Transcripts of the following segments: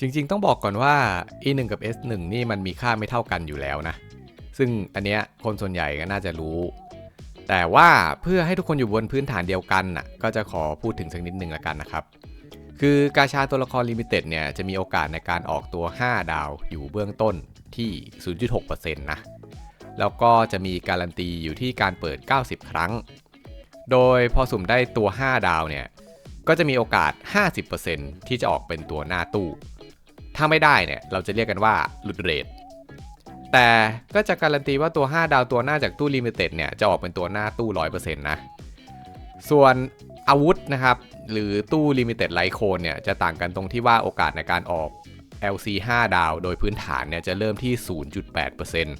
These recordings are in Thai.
จริงๆ ต้องบอกก่อนว่า E1 กับ S1 นี่มันมีค่าไม่เท่ากันอยู่แล้วนะ ซึ่งอันเนี้ยคนส่วนใหญ่ก็น่าจะรู้ แต่ว่าเพื่อให้ทุกคนอยู่บนพื้นฐานเดียวกันน่ะก็จะขอพูดถึงสักนิดหนึ่งละกันนะครับ คือกาชาตัวละครลิมิเต็ดเนี่ยจะมีโอกาสในการออกตัว 5 ดาวอยู่เบื้องต้นที่ 0.6%นะ แล้วก็จะมีการันตีอยู่ที่การเปิด 90 ครั้ง โดยพอสุ่มได้ตัว 5 ดาวเนี่ยก็จะมีโอกาส 50%ที่จะออกเป็นตัวหน้าตู้ ถ้าไม่ได้เนี่ยเราจะเรียกกันว่าหลุดเรทแต่ก็จะการันตีว่าตัว 5 ดาวตัวหน้าจากตู้ลิมิเต็ดเนี่ยจะออกเป็นตัวหน้าตู้ 100%นะ ส่วนอาวุธนะครับ หรือตู้ลิมิเต็ดไลโคนเนี่ยจะต่างกันตรงที่ว่าโอกาสในการออก LC 5 ดาว โดยพื้นฐานเนี่ยจะเริ่มที่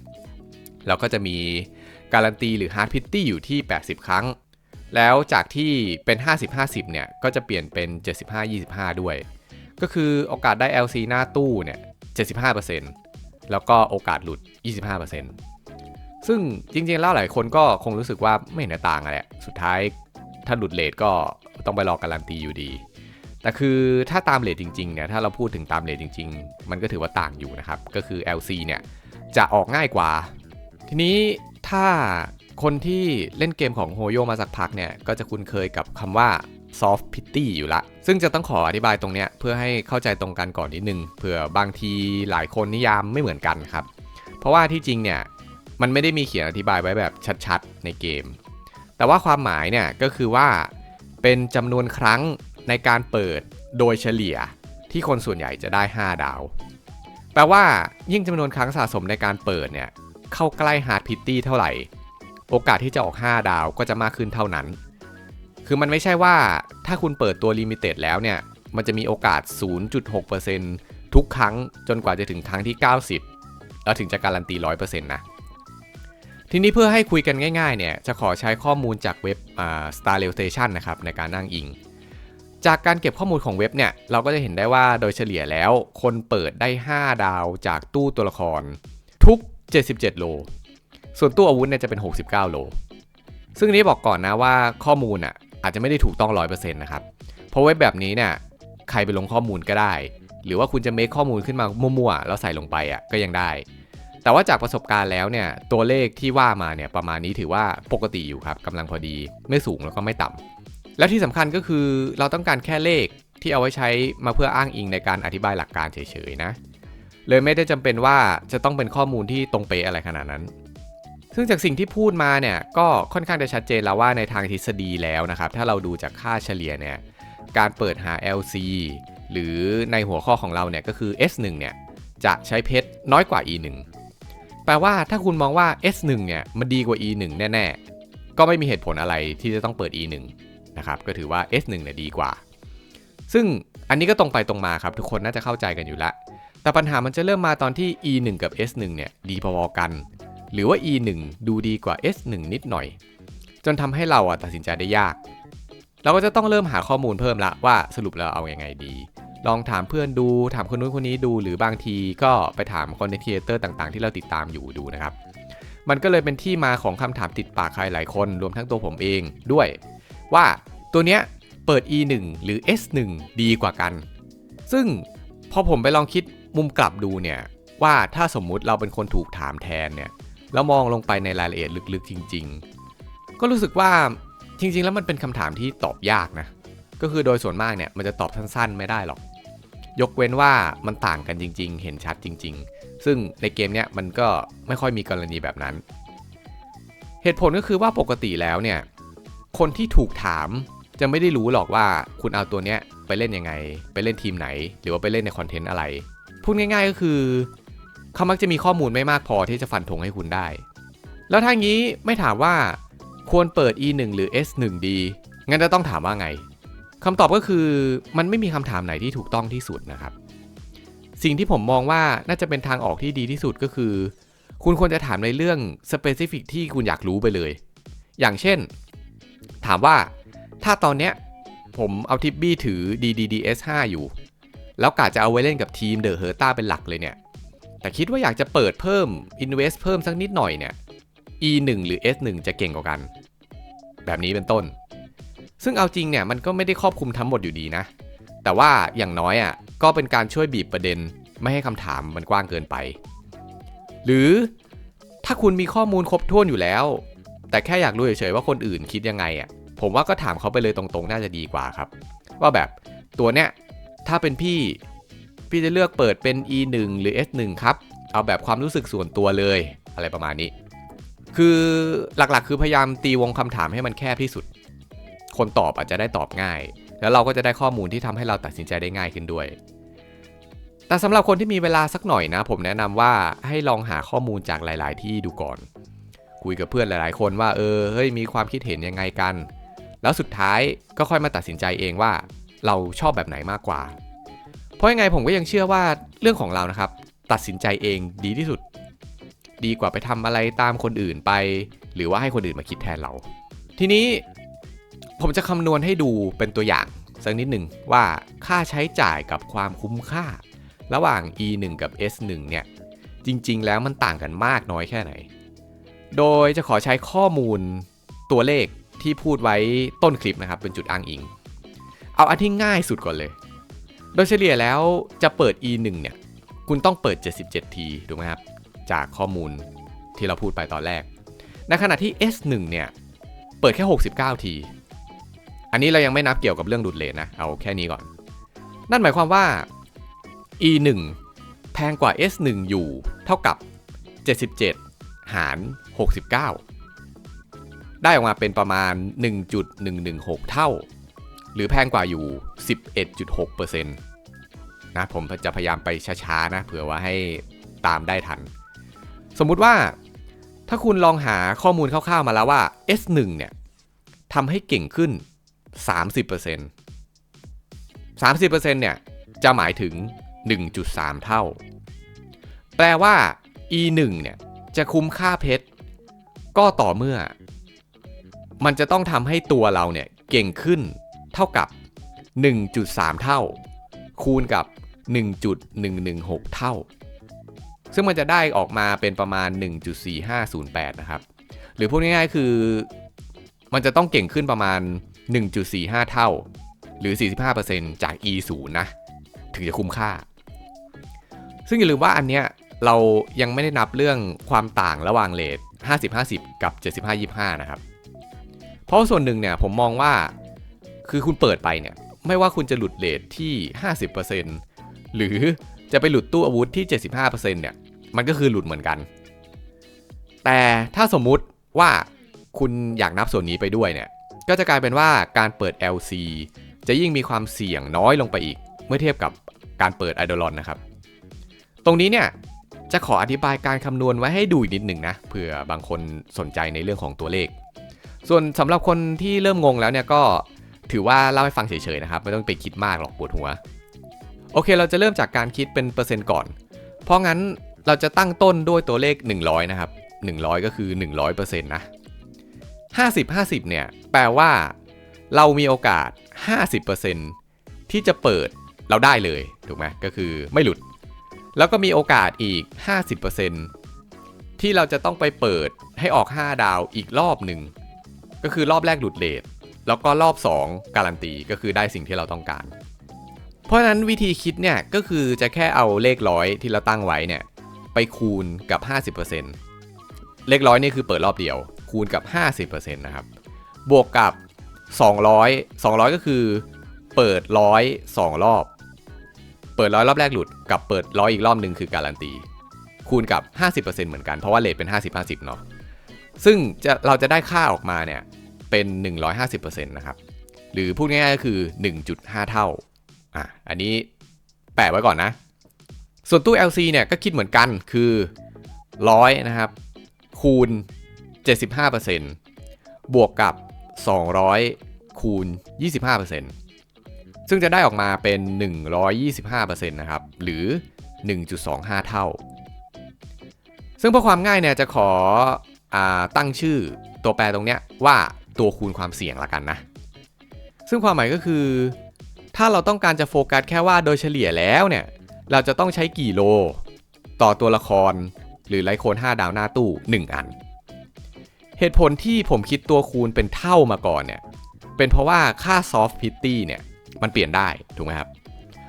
0.8%แล้วก็จะมีการันตีหรือ Hard Pity อยู่ที่ 80 ครั้ง แล้วจากที่เป็น 50-50 เนี่ยก็จะเปลี่ยนเป็น 75-25 ด้วย ก็คือโอกาสได้ LC หน้าตู้เนี่ย75%แล้วก็โอกาสหลุด 25%ซึ่งจริงๆแล้วหลายคนก็คงรู้สึกว่าไม่เห็นต่างอะแหละสุดท้ายถ้าหลุดเลทก็ต้องไปรอการันตีอยู่ดี แต่คือถ้าตามเลทจริงๆเนี่ยถ้าเราพูดถึงตามเลทจริง ๆ มันก็ถือว่าต่างอยู่นะครับ ก็คือ LC เนี่ยจะออกง่ายกว่า ทีนี้ถ้าคนที่เล่นเกมของโฮโยมาสักพักเนี่ยก็จะคุ้นเคยกับคำว่า soft pity อยู่ละ ซึ่งจะต้องขออธิบายตรงเนี้ยเพื่อให้เข้าใจตรงกันก่อนนิดนึงเผื่อบางทีหลายคนนิยามไม่เหมือนกันครับ เพราะว่าที่จริงเนี่ยมันไม่ได้มีเขียนอธิบายไว้แบบชัดๆในเกม แต่ว่าความหมายเนี่ยก็คือว่าเป็นจำนวนครั้งในการเปิดโดยเฉลี่ยที่คนส่วนใหญ่จะได้ 5 ดาว แปลว่ายิ่งจำนวนครั้งสะสมในการเปิดเนี่ยเข้าใกล้ฮาร์ดพิตตี้เท่าไหร่ โอกาสที่จะออก 5 ดาวก็จะมากขึ้นเท่านั้น คือมันไม่ใช่ว่าถ้าคุณเปิดตัวลิมิเต็ดแล้วเนี่ย มันจะมีโอกาส 0.6%ทุกครั้งจนกว่าจะถึงครั้งที่ 90 แล้วถึงจะการันตี 100%นะทีนี้เพื่อให้คุยกันง่ายๆเนี่ยจะขอใช้ข้อมูลจากเว็บ Star Rail Station นะครับในการนั่งอิง จากการเก็บข้อมูลของเว็บเนี่ยเราก็จะเห็นได้ว่าโดยเฉลี่ยแล้วคนเปิดได้ 5 ดาวจากตู้ตัวละคร ทุก 77 โล ส่วนตู้อาวุธเนี่ยจะเป็น 69 โล ซึ่งนี้บอกก่อนนะว่าข้อมูลอะ อาจจะไม่ได้ถูกต้อง 100%นะครับ เพราะเว็บแบบนี้เนี่ยใครไปลงข้อมูลก็ได้ หรือว่าคุณจะเมคข้อมูลขึ้นมามั่วๆแล้วใส่ลงไปอะก็ยังได้ แต่ว่าจากประสบการณ์แล้วเนี่ยตัวเลขที่ว่ามาเนี่ยประมาณนี้ถือว่าปกติอยู่ครับกำลังพอดีไม่สูงแล้วก็ไม่ต่ำและที่สำคัญก็คือเราต้องการแค่เลขที่เอาไว้ใช้มาเพื่ออ้างอิงในการอธิบายหลักการเฉยๆนะเลยไม่ได้จำเป็นว่าจะต้องเป็นข้อมูลที่ตรงเป๊ะอะไรขนาดนั้น ซึ่งจากสิ่งที่พูดมาเนี่ยก็ค่อนข้างจะชัดเจนแล้วว่าในทางทฤษฎีแล้วนะครับ ถ้าเราดูจากค่าเฉลี่ยเนี่ยการเปิดหา LC หรือในหัวข้อของเราเนี่ยก็คือ S1 เนี่ยจะใช้เพชรน้อยกว่า E1 แปลว่าถ้าคุณมองว่า S1 เนี่ยมันดีกว่า E1 แน่ ๆ ก็ไม่มีเหตุผลอะไรที่จะต้องเปิด E1 นะครับก็ถือว่า S1 เนี่ยดีกว่า ซึ่งอันนี้ก็ตรงไปตรงมาครับ ทุกคนน่าจะเข้าใจกันอยู่แล้วแต่ปัญหามันจะเริ่มมาตอนที่ E1 กับ S1 เนี่ยดีพอๆกัน หรือว่า E1 ดูดีกว่า S1 นิดหน่อย จนทำให้เราอะตัดสินใจได้ยาก เราก็จะต้องเริ่มหาข้อมูลเพิ่มละว่าสรุปแล้วเอาอยัางไงดี ลองถามเพื่อนดู ถามคนนู้นคนนี้ดู หรือบางทีก็ไปถามคอนเทนต์ครีเอเตอร์ต่างๆ ที่เราติดตามอยู่ดูนะครับ มันก็เลยเป็นที่มาของคำถามติดปากใครหลายคน รวมทั้งตัวผมเองด้วย ว่าตัวเนี้ยเปิด E1 หรือ S1 ดีกว่ากัน ซึ่งพอผมไปลองคิดมุมกลับดูเนี่ยว่าถ้าสมมุติเราเป็นคนถูกถามแทนเนี่ย แล้วมองลงไปในรายละเอียดลึกๆจริง ๆ ก็รู้สึกว่าจริง ๆ แล้วมันเป็นคำถามที่ตอบยากนะ ก็คือโดยส่วนมากเนี่ยมันจะตอบสั้นๆ ไม่ได้หรอก ยกเว้นว่ามันต่างกันจริง ๆ เห็นชัดจริง ๆ ซึ่งในเกมเนี้ยมันก็ไม่ค่อยมีกรณีแบบนั้น เหตุผลก็คือว่าปกติแล้วเนี่ยคนที่ถูกถามจะไม่ได้รู้หรอกว่าคุณเอาตัวเนี้ยไปเล่นยังไง ไปเล่นทีมไหน หรือว่าไปเล่นในคอนเทนต์อะไร พูดง่ายๆก็คือ เขามักจะมีข้อมูลไม่มากพอที่จะฟันธงให้คุณได้ แล้วถ้างี้ไม่ถามว่าควรเปิด E1 หรือ S1 ดี งั้นจะต้องถามว่าไงคำตอบก็คือมันไม่มีคำถามไหนที่ถูกต้องที่สุดนะครับ สิ่งที่ผมมองว่าน่าจะเป็นทางออกที่ดีที่สุดก็คือ คุณควรจะถามในเรื่อง specific ที่คุณอยากรู้ไปเลย อย่างเช่น ถามว่าถ้าตอนเนี้ยผมเอาทิปบี้ถือ DDDS5 อยู่ แล้วกะจะเอาไว้เล่นกับทีมเดอะเฮอร์ต้าเป็นหลักเลยเนี่ย แต่คิดว่าอยากจะเปิดเพิ่ม Invest เพิ่มสักนิดหน่อยเนี่ย E1 หรือ S1 จะเก่งกว่ากัน แบบนี้เป็นต้น ซึ่งเอาจริงเนี่ยมันก็ไม่ได้ครอบคลุมทั้งหมดอยู่ดีนะ แต่ว่าอย่างน้อยอะ่ะก็เป็นการช่วยบีบประเด็นไม่ให้คำถามมันกว้างเกินไป หรือถ้าคุณมีข้อมูลครบถ้วนอยู่แล้ว แต่แค่อยากรู้เฉยๆว่าคนอื่นคิดยังไงอะผมว่าก็ถามเขาไปเลยตรงๆ น่าจะดีกว่าครับ ว่าแบบตัวเนี้ยถ้าเป็นพี่ พี่จะเลือกเปิดเป็น E1 หรือ S1 ครับ เอาแบบความรู้สึกส่วนตัวเลย อะไรประมาณนี้ คือหลักๆ คือพยายามตีวงคำถามให้มันแคบที่สุด คนตอบอาจจะได้ตอบง่าย แล้วเราก็จะได้ข้อมูลที่ทำให้เราตัดสินใจได้ง่ายขึ้นด้วย แต่สำหรับคนที่มีเวลาสักหน่อยนะ ผมแนะนำว่าให้ลองหาข้อมูลจากหลาย ๆ ที่ดูก่อน คุยกับเพื่อนหลาย ๆ คนว่าเออเฮ้ยมีความคิดเห็นยังไงกัน แล้วสุดท้ายก็ค่อยมาตัดสินใจเองว่า เราชอบแบบไหนมากกว่า เพราะยังไงผมก็ยังเชื่อว่าเรื่องของเรานะครับ ตัดสินใจเองดีที่สุด ดีกว่าไปทำอะไรตามคนอื่นไป หรือว่าให้คนอื่นมาคิดแทนเรา ทีนี้ผมจะคำนวณให้ดูเป็นตัวอย่างสักนิดหนึ่งว่าค่าใช้จ่ายกับความคุ้มค่า ระหว่าง E1 กับ S1 เนี่ยจริง ๆ แล้วมันต่างกันมากน้อยแค่ไหน โดยจะขอใช้ข้อมูลตัวเลขที่พูดไว้ต้นคลิปนะครับ เป็นจุดอ้างอิง เอาอันที่ง่ายสุดก่อนเลย โดยเฉลี่ยแล้วจะเปิด E1 เนี่ย คุณต้องเปิด 77 ทีถูกไหมครับ จากข้อมูลที่เราพูดไปตอนแรก ในขณะที่ S1 เนี่ย เปิดแค่ 69 ที อันนี้เรายังไม่นับเกี่ยวกับเรื่องดูดเลนนะ เอาแค่นี้ก่อน นั่นหมายความว่า E1 แพงกว่า S1 อยู่เท่ากับ 77 หาร 69 ได้ออกมาเป็นประมาณ 1.116 เท่า หรือแพงกว่าอยู่ 11.6%นะผมจะพยายามไปช้าๆนะเผื่อว่าให้ตามได้ทัน สมมุติว่าถ้าคุณลองหาข้อมูลคร่าวๆมาแล้วว่า S1 เนี่ยทำให้เก่งขึ้น 30% 30%เนี่ยจะหมายถึง 1.3 เท่า แปลว่า E1 เนี่ยจะคุ้มค่าเพชร ก็ต่อเมื่อ มันจะต้องทำให้ตัวเราเนี่ยเก่งขึ้น เท่ากับ 1.3 เท่า คูณกับ 1.116 เท่า ซึ่งมันจะได้ออกมาเป็นประมาณ 1.4508 นะครับ หรือพูดง่ายๆคือมันจะต้องเก่งขึ้นประมาณ 1.45 เท่า หรือ 45%จาก E 0นะ ถึงจะคุ้มค่า ซึ่งอย่าลืมว่าอันเนี้ยเรายังไม่ได้นับเรื่องความต่างระหว่างเลท50-50 กับ 75-25 นะครับ เพราะส่วนหนึ่งเนี่ยผมมองว่า คือคุณเปิดไปเนี่ย ไม่ว่าคุณจะหลุดเลทที่ 50%หรือจะไปหลุดตู้อาวุธที่ 75%เนี่ย มันก็คือหลุดเหมือนกัน แต่ถ้าสมมุติว่าคุณอยากนับส่วนนี้ไปด้วยเนี่ย ก็จะกลายเป็นว่าการเปิด LC จะยิ่งมีความเสี่ยงน้อยลงไปอีก เมื่อเทียบกับการเปิดไอดอลอนนะครับ ตรงนี้เนี่ยจะขออธิบายการคำนวณไว้ให้ดูอีกนิดหนึ่งนะเผื่อบางคนสนใจในเรื่องของตัวเลข ส่วนสำหรับคนที่เริ่มงงแล้วเนี่ยก็ ถือว่าเล่าให้ฟังเฉยๆนะครับ ไม่ต้องไปคิดมากหรอกปวดหัว โอเค เราจะเริ่มจากการคิดเป็นเปอร์เซ็นต์ก่อน เพราะงั้นเราจะตั้งต้นด้วยตัวเลข 100 นะครับ 100 ก็คือ 100%นะ 50 50 เนี่ย แปลว่า เรามีโอกาส 50%ที่จะเปิดเราได้เลย ถูกไหมก็คือไม่หลุด แล้วก็มีโอกาสอีก 50%ที่เราจะต้องไปเปิดให้ออก 5 ดาวอีกรอบหนึ่ง ก็คือรอบแรกหลุดเลท แล้วก็รอบ 2 การันตีก็คือได้สิ่งที่เราต้องการ เพราะฉะนั้นวิธีคิดเนี่ยก็คือจะแค่เอาเลขร้อยที่เราตั้งไว้เนี่ยไปคูณกับ 50%เลขร้อยนี่คือเปิดรอบเดียว คูณกับ 50%นะครับ บวกกับ 200 200 ก็คือเปิดร้อยสองรอบ เปิดร้อยรอบแรกหลุดกับเปิดร้อยอีกรอบหนึ่งคือการันตี คูณกับ 50%เหมือนกันเพราะว่าเลทเป็น 50-50 เนาะซึ่งจะเราจะได้ค่าออกมาเนี่ย เป็น 150%นะครับ หรือพูดง่ายๆก็คือ 1.5 เท่า อะ อันนี้แปะไว้ก่อนนะ ส่วนตู้ LC เนี่ยก็คิดเหมือนกันคือ 100 นะครับ คูณ 75%บวกกับ 200 คูณ 25%ซึ่งจะได้ออกมาเป็น 125%นะครับ หรือ 1.25 เท่า ซึ่งเพื่อความง่ายเนี่ยจะขออาตั้งชื่อตัวแปรตรงเนี้ยว่า ตัวคูณความเสี่ยงละกันนะ ซึ่งความหมายก็คือ ถ้าเราต้องการจะโฟกัสแค่ว่าโดยเฉลี่ยแล้วเนี่ย เราจะต้องใช้กี่โล ต่อตัวละคร หรือไลโคน5ดาวหน้าตู้ 1 อัน เหตุผลที่ผมคิดตัวคูณเป็นเท่ามาก่อนเนี่ย เป็นเพราะว่าค่า soft pity เนี่ยมันเปลี่ยนได้ถูกไหมครับ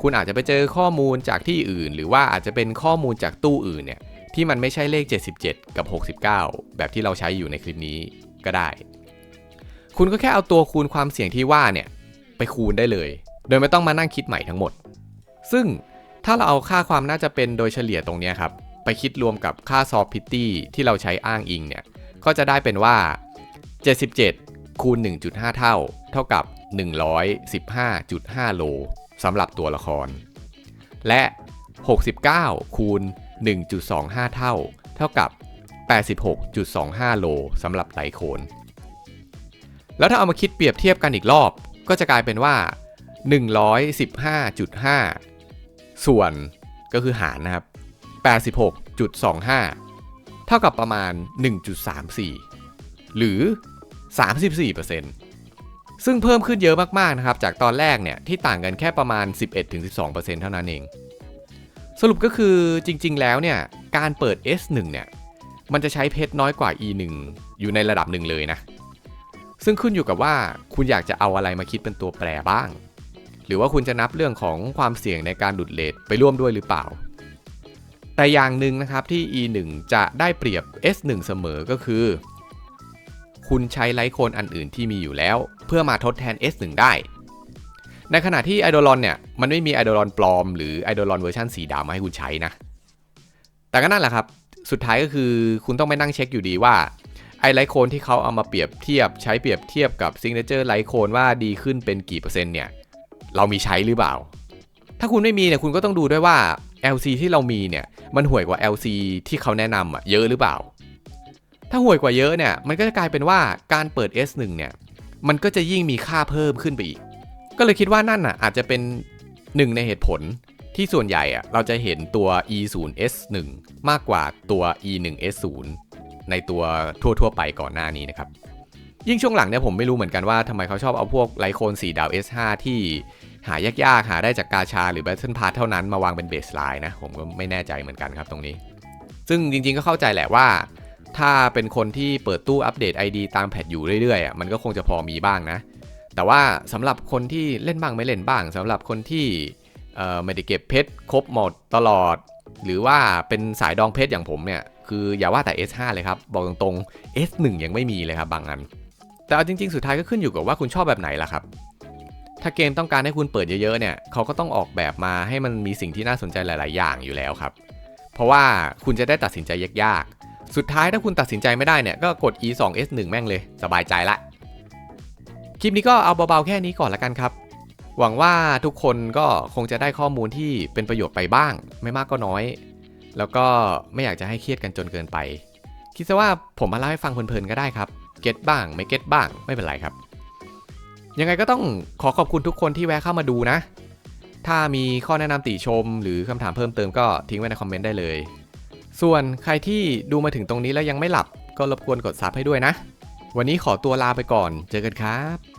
คุณอาจจะไปเจอข้อมูลจากที่อื่น หรือว่าอาจจะเป็นข้อมูลจากตู้อื่นเนี่ยที่มันไม่ใช่เลข 77 กับ 69 แบบที่เราใช้อยู่ในคลิปนี้ก็ได้ คุณก็แค่เอาตัวคูณความเสี่ยงที่ว่าเนี่ยไปคูณได้เลย โดยไม่ต้องมานั่งคิดใหม่ทั้งหมด ซึ่งถ้าเราเอาค่าความน่าจะเป็นโดยเฉลี่ยตรงนี้ครับ ไปคิดรวมกับค่าซอฟพิตตี้ที่เราใช้อ้างอิงเนี่ย ก็จะได้เป็นว่า 77 คูณ 1.5 เท่า เท่ากับ 115.5 โลสำหรับตัวละคร และ 69 คูณ 1.25 เท่า เท่ากับ 86.25 โลสำหรับไตโคน แล้วถ้าเอามาคิดเปรียบเทียบกันอีกรอบ ก็จะกลายเป็นว่า 115.5 ส่วนก็คือหารนะครับ 86.25 เท่ากับประมาณ 1.34 หรือ 34%ซึ่งเพิ่มขึ้นเยอะมากๆนะครับ จากตอนแรกเนี่ยที่ต่างกันแค่ประมาณ 11-12%เท่านั้นเอง สรุปก็คือจริง ๆ แล้วเนี่ยการเปิด S1 เนี่ยมันจะใช้เพชรน้อยกว่า E1 อยู่ในระดับหนึ่งเลยนะ ซึ่งขึ้นอยู่กับว่าคุณอยากจะเอาอะไรมาคิดเป็นตัวแปรบ้าง หรือว่าคุณจะนับเรื่องของความเสี่ยงในการดุดเลทไปร่วมด้วยหรือเปล่า แต่อย่างหนึ่งนะครับที่ E1 จะได้เปรียบ S1 เสมอก็คือ คุณใช้ไลท์โคนอันอื่นที่มีอยู่แล้ว เพื่อมาทดแทน S1 ได้ ในขณะที่ไอโดลอนเนี่ยมันไม่มีไอโดลอนปลอมหรือไอโดลอนเวอร์ชันสีดำมาให้คุณใช้นะ แต่ก็นั่นแหละครับ สุดท้ายก็คือคุณต้องไปนั่งเช็คอยู่ดีว่า ไอไลท์โคนที่เขาเอามาเปรียบเทียบใช้เปรียบเทียบกับซิงเกิลไลท์โคนว่าดีขึ้นเป็นกี่เปอร์เซ็นต์เนี่ย เรามีใช้หรือเปล่า ถ้าคุณไม่มีเนี่ยคุณก็ต้องดูด้วยว่า LC ที่เรามีเนี่ยมันห่วยกว่า LC ที่เขาแนะนำอะเยอะหรือเปล่า ถ้าห่วยกว่าเยอะเนี่ยมันก็จะกลายเป็นว่าการเปิด S1 เนี่ยมันก็จะยิ่งมีค่าเพิ่มขึ้นไปอีก ก็เลยคิดว่านั่นน่ะอาจจะเป็นหนึ่งในเหตุผลที่ส่วนใหญ่อะเราจะเห็นตัว E0S1 มากกว่าตัว E1S0 ในตัวทั่วๆไปก่อนหน้านี้นะครับ ยิ่งช่วงหลังเนี่ยผมไม่รู้เหมือนกันว่าทำไมเขาชอบเอาพวกไลโคน4ดาว S5 ที่หายากๆ หาได้จากกาชา หรือ Battle Pass เท่านั้นมาวางเป็นเบสไลน์นะ ผมก็ไม่แน่ใจเหมือนกันครับตรงนี้ ซึ่งจริงๆก็เข้าใจแหละว่า ถ้าเป็นคนที่เปิดตู้อัปเดต ID ตามแพทอยู่เรื่อยๆอะมันก็คงจะพอมีบ้างนะ แต่ว่าสำหรับคนที่เล่นบ้างไม่เล่นบ้างสำหรับคนที่เอ่อไม่ได้เก็บเพชรครบหมดตลอด หรือว่าเป็นสายดองเพชรอย่างผมเนี่ย คืออย่าว่าแต่ S5 เลยครับ บอกตรงๆ S1 ยังไม่มีเลยครับบางอัน แต่เอาจริง ๆ สุดท้ายก็ขึ้นอยู่กับว่าคุณชอบแบบไหนล่ะครับ ถ้าเกมต้องการให้คุณเปิดเยอะๆเนี่ยเขาก็ต้องออกแบบมาให้มันมีสิ่งที่น่าสนใจหลาย ๆ อย่างอยู่แล้วครับ เพราะว่าคุณจะได้ตัดสินใจยากๆ สุดท้ายถ้าคุณตัดสินใจไม่ได้เนี่ยก็กด E 2 S 1แม่งเลย สบายใจละคลิปนี้ก็เอาเบาๆแค่นี้ก่อนละกันครับหวังว่าทุกคนก็คงจะได้ข้อมูลที่เป็นประโยชน์ไปบ้าง ไม่มากก็น้อย แล้วก็ไม่อยากจะให้เครียดกันจนเกินไป คิดซะว่าผมมาเล่าให้ฟังเพลินๆก็ได้ครับ เก็ตบ้างไม่เก็ตบ้างไม่เป็นไรครับ ยังไงก็ต้องขอขอบคุณทุกคนที่แวะเข้ามาดูนะ ถ้ามีข้อแนะนำติชม หรือคำถามเพิ่มเติมก็ทิ้งไว้ในคอมเมนต์ได้เลย ส่วนใครที่ดูมาถึงตรงนี้แล้วยังไม่หลับ ก็รบกวนกดซับให้ด้วยนะ วันนี้ขอตัวลาไปก่อน เจอกันครับ